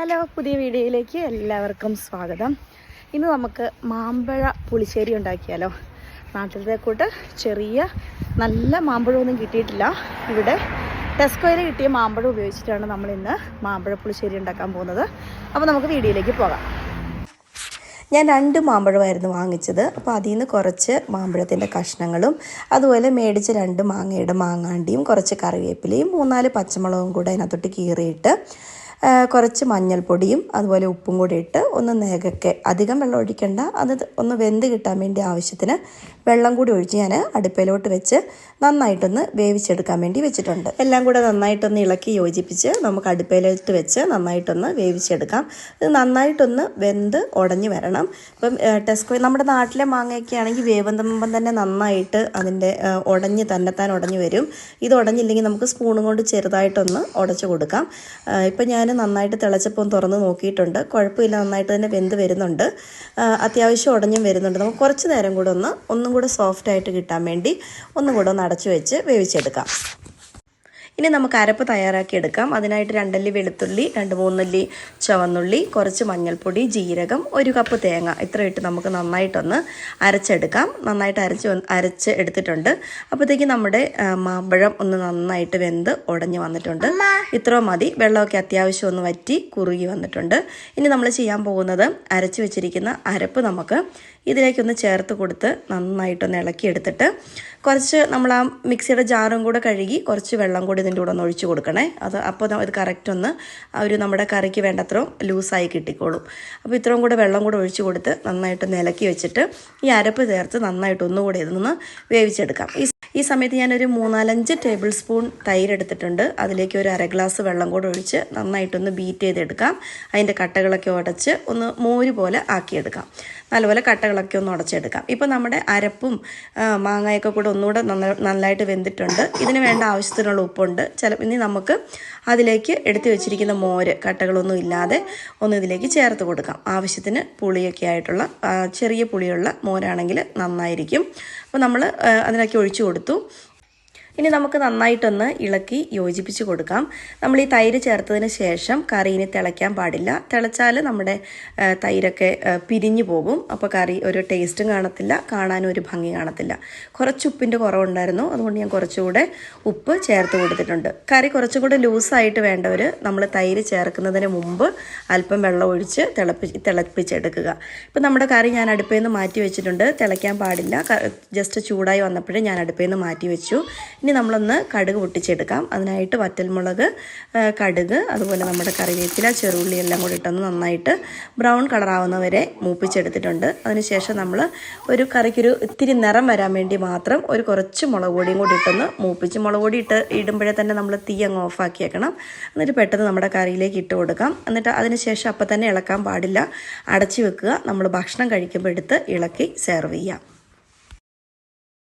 Hello പുതിയ വീഡിയോയിലേക്ക് എല്ലാവർക്കും സ്വാഗതം. ഇന്ന് നമുക്ക് മാമ്പഴ പുളിശ്ശേരി ഉണ്ടാക്കിയാലോ. നാട്ടിലത്തെ കൂട്ട് ചെറിയ നല്ല മാമ്പഴമൊന്നും കിട്ടിയിട്ടില്ല. ഇവിടെ ടെസ്കോയിൽ കിട്ടിയ മാമ്പഴം ഉപയോഗിച്ചിട്ടാണ് നമ്മൾ ഇന്ന് മാമ്പഴ പുളിശ്ശേരി ഉണ്ടാക്കാൻ പോകുന്നത്. അപ്പോൾ നമുക്ക് വീഡിയോയിലേക്ക് പോകാം. ഞാൻ രണ്ട് മാമ്പഴമായിരുന്നു വാങ്ങിച്ചത്. അപ്പോൾ അതിൽ നിന്ന് കുറച്ച് മാമ്പഴത്തിന്റെ കഷ്ണങ്ങളും അതുപോലെ മേടിച്ച രണ്ട് മാങ്ങയുടെ മാങ്ങാണ്ടിയും കുറച്ച് കറിവേപ്പിലയും മൂന്നാൽ പച്ചമുളകും കൂടെ അതിനകത്തോട്ട് കീറിയിട്ട് കുറച്ച് മഞ്ഞൾപ്പൊടിയും അതുപോലെ ഉപ്പും കൂടി ഇട്ട് ഒന്ന് നേകക്കെ അധികം വെള്ളം ഒഴിക്കണ്ട. അത് ഒന്ന് വെന്ത് കിട്ടാൻ വേണ്ടി ആവശ്യത്തിന് വെള്ളം കൂടി ഒഴിച്ച് ഞാൻ അടുപ്പിലോട്ട് വെച്ച് നന്നായിട്ടൊന്ന് വേവിച്ചെടുക്കാൻ വേണ്ടി വെച്ചിട്ടുണ്ട്. എല്ലാം കൂടെ നന്നായിട്ടൊന്ന് ഇളക്കി യോജിപ്പിച്ച് നമുക്ക് അടുപ്പിലോട്ട് വെച്ച് നന്നായിട്ടൊന്ന് വേവിച്ചെടുക്കാം. ഇത് നന്നായിട്ടൊന്ന് വെന്ത് ഉടഞ്ഞു വരണം. ഇപ്പം ടെസ്കോ നമ്മുടെ നാട്ടിലെ മാങ്ങയൊക്കെ ആണെങ്കിൽ വേവുമ്പം തന്നെ നന്നായിട്ട് അതിന്റെ ഉടഞ്ഞ് തന്നെത്താൻ ഉടഞ്ഞു വരും. ഇത് ഉടഞ്ഞില്ലെങ്കിൽ നമുക്ക് സ്പൂണും കൊണ്ട് ചെറുതായിട്ടൊന്ന് ഉടച്ചു കൊടുക്കാം. ഇപ്പം ഞാൻ നന്നായിട്ട് തിളച്ചപ്പോൾ ഒന്ന് തുറന്ന് നോക്കിയിട്ടുണ്ട്. കുഴപ്പമില്ല നന്നായിട്ട് തന്നെ വെന്ത് വരുന്നുണ്ട്. അത്യാവശ്യം ഉടഞ്ഞും വരുന്നുണ്ട്. നമുക്ക് കുറച്ച് നേരം കൂടെ ഒന്ന് ഒന്നും കൂടെ സോഫ്റ്റായിട്ട് കിട്ടാൻ വേണ്ടി ഒന്നും കൂടെ ഒന്ന് അടച്ചു വെച്ച് വേവിച്ചെടുക്കാം. ഇനി നമുക്ക് അരപ്പ് തയ്യാറാക്കി എടുക്കാം. അതിനായിട്ട് രണ്ടല്ലി വെളുത്തുള്ളി രണ്ട് മൂന്നല്ലി ചുവന്നുള്ളി കുറച്ച് മഞ്ഞൾപ്പൊടി ജീരകം ഒരു കപ്പ് തേങ്ങ. ഇത്ര ഇട്ട് നമുക്ക് നന്നായിട്ടൊന്ന് അരച്ചെടുക്കാം. നന്നായിട്ട് അരച്ച് അരച്ച് എടുത്തിട്ടുണ്ട്. അപ്പോഴത്തേക്ക് നമ്മുടെ മാമ്പഴം ഒന്ന് നന്നായിട്ട് വെന്ത് ഉടഞ്ഞു വന്നിട്ടുണ്ട്. ഇത്ര മതി. വെള്ളമൊക്കെ അത്യാവശ്യം ഒന്ന് വറ്റി കുറുകി വന്നിട്ടുണ്ട്. ഇനി നമ്മൾ ചെയ്യാൻ പോകുന്നത് അരച്ച് വെച്ചിരിക്കുന്ന അരപ്പ് നമുക്ക് ഇതിലേക്കൊന്ന് ചേർത്ത് കൊടുത്ത് നന്നായിട്ടൊന്ന് ഇളക്കിയെടുത്തിട്ട് കുറച്ച് നമ്മൾ ആ മിക്സിയുടെ ജാറും കൂടെ കഴുകി കുറച്ച് വെള്ളം കൂടി ഇതിന്റെ കൂടെ ഒന്ന് ഒഴിച്ചു കൊടുക്കണേ. അത് അപ്പോൾ ഇത് കറക്റ്റ് ഒന്ന് ആ ഒരു നമ്മുടെ കറിക്ക് വേണ്ടത്രയും ലൂസായി കിട്ടിക്കോളും. അപ്പോൾ ഇത്രയും കൂടെ വെള്ളം കൂടെ ഒഴിച്ചു കൊടുത്ത് നന്നായിട്ട് നിലക്കി വെച്ചിട്ട് ഈ അരപ്പ് ചേർത്ത് നന്നായിട്ട് ഒന്നുകൂടെ ഇതൊന്ന് വേവിച്ചെടുക്കാം. ഈ ഈ സമയത്ത് ഞാനൊരു മൂന്നാലഞ്ച് ടേബിൾ സ്പൂൺ തൈര് എടുത്തിട്ടുണ്ട്. അതിലേക്ക് ഒരു അര ഗ്ലാസ് വെള്ളം കൂടെ ഒഴിച്ച് നന്നായിട്ടൊന്ന് ബീറ്റ് ചെയ്തെടുക്കാം. അതിന്റെ കട്ടകളൊക്കെ ഉടച്ച് ഒന്ന് മോര് പോലെ ആക്കിയെടുക്കാം. നല്ലപോലെ കട്ടകളൊക്കെ ഒന്ന് ഉടച്ചെടുക്കാം. ഇപ്പോൾ നമ്മുടെ അരപ്പും മാങ്ങയൊക്കെ കൂടെ ഒന്നുകൂടെ നന്നായിട്ട് വെന്തിട്ടുണ്ട്. ഇതിന് വേണ്ട ആവശ്യത്തിനുള്ള ഉപ്പുണ്ട്. ചില ഇനി നമുക്ക് അതിലേക്ക് എടുത്തു വെച്ചിരിക്കുന്ന മോര് കട്ടകളൊന്നും ഇല്ലാതെ ഒന്ന് ഇതിലേക്ക് ചേർത്ത് കൊടുക്കാം. ആവശ്യത്തിന് പുളിയൊക്കെ ആയിട്ടുള്ള ചെറിയ പുളിയുള്ള മോരാണെങ്കിൽ നന്നായിരിക്കും. അപ്പോൾ നമ്മൾ അതിനൊക്കെ ഒഴിച്ചു കൊടുത്തു. ഇനി നമുക്ക് നന്നായിട്ടൊന്ന് ഇളക്കി യോജിപ്പിച്ച് കൊടുക്കാം. നമ്മൾ ഈ തൈര് ചേർത്തതിന് ശേഷം കറി ഇനി തിളയ്ക്കാൻ പാടില്ല. തിളച്ചാൽ നമ്മുടെ തൈരൊക്കെ പിരിഞ്ഞു പോകും. അപ്പോൾ കറി ഒരു ടേസ്റ്റും കാണത്തില്ല കാണാനും ഒരു ഭംഗി കാണത്തില്ല. കുറച്ച് ഉപ്പിന്റെ കുറവുണ്ടായിരുന്നു. അതുകൊണ്ട് ഞാൻ കുറച്ചുകൂടെ ഉപ്പ് ചേർത്ത് കൊടുത്തിട്ടുണ്ട്. കറി കുറച്ചുകൂടെ ലൂസായിട്ട് വേണ്ടവർ നമ്മൾ തൈര് ചേർക്കുന്നതിന് മുമ്പ് അല്പം വെള്ളം ഒഴിച്ച് തിളപ്പി തിളപ്പിച്ചെടുക്കുക. ഇപ്പം നമ്മുടെ കറി ഞാൻ അടുപ്പേന്ന് മാറ്റി വെച്ചിട്ടുണ്ട്. തിളയ്ക്കാൻ പാടില്ല. ജസ്റ്റ് ചൂടായി വന്നപ്പോഴേ ഞാൻ അടുപ്പേന്ന് മാറ്റി വെച്ചു. ഇനി നമ്മളൊന്ന് കടുക് പൊട്ടിച്ചെടുക്കാം. അതിനായിട്ട് വറ്റൽമുളക് കടുക് അതുപോലെ നമ്മുടെ കറിവേപ്പില ചെറുള്ളി എല്ലാം കൂടി ഇട്ടൊന്ന് നന്നായിട്ട് ബ്രൗൺ കളറാവുന്നവരെ മൂപ്പിച്ചെടുത്തിട്ടുണ്ട്. അതിനുശേഷം നമ്മൾ ഒരു കറിക്കൊരു ഇത്തിരി നിറം വരാൻ വേണ്ടി മാത്രം ഒരു കുറച്ച് മുളക് പൊടിയും കൂടി ഇട്ടൊന്ന് മൂപ്പിച്ച് മുളക് പൊടി ഇട്ട് ഇടുമ്പോഴേ തന്നെ നമ്മൾ തീ അങ്ങ് ഓഫാക്കി വെക്കണം എന്നിട്ട് പെട്ടെന്ന് നമ്മുടെ കറിയിലേക്ക് ഇട്ട് കൊടുക്കാം. എന്നിട്ട് അതിനുശേഷം അപ്പം തന്നെ ഇളക്കാൻ പാടില്ല. അടച്ചു വെക്കുക. നമ്മൾ ഭക്ഷണം കഴിക്കുമ്പോൾ എടുത്ത് ഇളക്കി സെർവ് ചെയ്യാം.